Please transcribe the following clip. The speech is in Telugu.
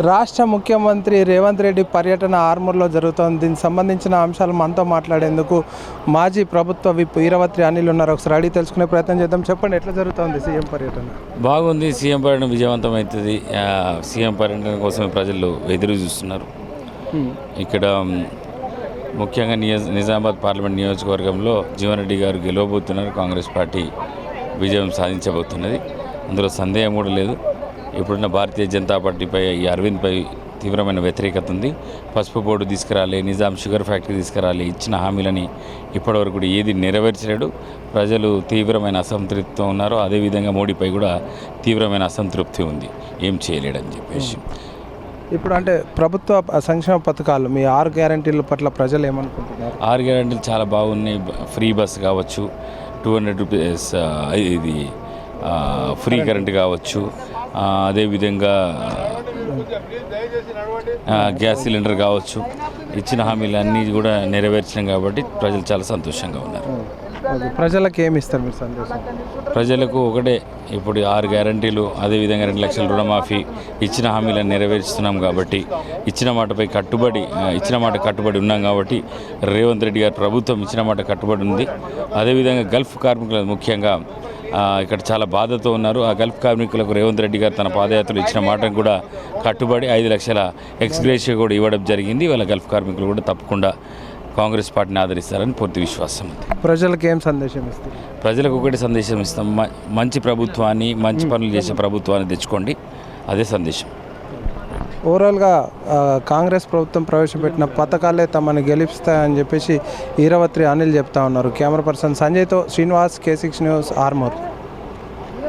రాష్ట్ర ముఖ్యమంత్రి రేవంత్ రెడ్డి పర్యటన ఆర్మూర్లో జరుగుతోంది. దీనికి సంబంధించిన అంశాలు మనతో మాట్లాడేందుకు మాజీ ప్రభుత్వ విప్ ఈరవత్రి అనిల్ ఉన్నారు. ఒకసారి అడిగి తెలుసుకునే ప్రయత్నం చేద్దాం. చెప్పండి ఎట్లా జరుగుతోంది సీఎం పర్యటన? బాగుంది. సీఎం పర్యటన విజయవంతం అవుతుంది ఆ, సీఎం పర్యటన కోసమే ప్రజలు ఎదురు చూస్తున్నారు. ఇక్కడ ముఖ్యంగా నియోజ నిజామాబాద్ పార్లమెంట్ నియోజకవర్గంలో జీవన్ రెడ్డి గారు గెలవబోతున్నారు. కాంగ్రెస్ పార్టీ విజయం సాధించబోతున్నది. అందులో సందేహం కూడా లేదు. ఇప్పుడున్న భారతీయ జనతా పార్టీపై ఈ అరవింద్పై తీవ్రమైన వ్యతిరేకత ఉంది. పసుపు బోర్డు తీసుకురాలి నిజాం షుగర్ ఫ్యాక్టరీ తీసుకురాలి ఇచ్చిన హామీలని ఇప్పటివరకు కూడా ఏది నెరవేర్చలేడు ప్రజలు తీవ్రమైన అసంతృప్తితో ఉన్నారు. అదేవిధంగా మోడీపై కూడా తీవ్రమైన అసంతృప్తి ఉంది. ఏం చేయలేడని చెప్పేసి. ఇప్పుడు అంటే ప్రభుత్వ సంక్షేమ పథకాలు మీ ఆరు గ్యారంటీల పట్ల ప్రజలు ఏమనుకుంటున్నారు? ఆరు గ్యారెంటీలు చాలా బాగున్నాయి. ఫ్రీ బస్ కావచ్చు టూ హండ్రెడ్ రూపీస్ ఇది ఫ్రీ కరెంట్ కావచ్చు అదేవిధంగా గ్యాస్ సిలిండర్ కావచ్చు ఇచ్చిన హామీలు అన్నీ కూడా నెరవేర్చినాం కాబట్టి ప్రజలు చాలా సంతోషంగా ఉన్నారు. ప్రజలకు ఏమి ఇస్తారు మీరు సందేశం ప్రజలకు ఒకటే ఇప్పుడు ఆరు గ్యారంటీలు అదేవిధంగా రెండు లక్షల రుణమాఫీ ఇచ్చిన హామీలను నెరవేర్చుతున్నాం కాబట్టి ఇచ్చిన మాటపై కట్టుబడి ఇచ్చిన మాట కట్టుబడి ఉన్నాం కాబట్టి రేవంత్ రెడ్డి గారి ప్రభుత్వం ఇచ్చిన మాట కట్టుబడి ఉంది అదేవిధంగా గల్ఫ్ కార్మికులు ముఖ్యంగా ఇక్కడ చాలా బాధతో ఉన్నారు. ఆ గల్ఫ్ కార్మికులకు రేవంత్ రెడ్డి గారు తన పాదయాత్రలు ఇచ్చిన మాటకు కూడా కట్టుబడి ఐదు లక్షల ఎక్స్గ్రేషియా కూడా ఇవ్వడం జరిగింది. వాళ్ళ గల్ఫ్ కార్మికులు కూడా తప్పకుండా కాంగ్రెస్ పార్టీని ఆదరిస్తారని పూర్తి విశ్వాసం ఉంది. ప్రజలకు ఏం సందేశం ఇస్తారు? ప్రజలకు ఒకటి సందేశం ఇస్తాం. మంచి ప్రభుత్వాన్ని మంచి పనులు చేసే ప్రభుత్వాన్ని తెచ్చుకోండి. అదే సందేశం. ఓవరాల్గా కాంగ్రెస్ ప్రభుత్వం ప్రవేశపెట్టిన పథకాలే తమని గెలిపిస్తాయని చెప్పేసి ఈరవత్రి అనిల్ చెప్తా ఉన్నారు. Camera person సంజయ్తో Srinivas K six news Armoor.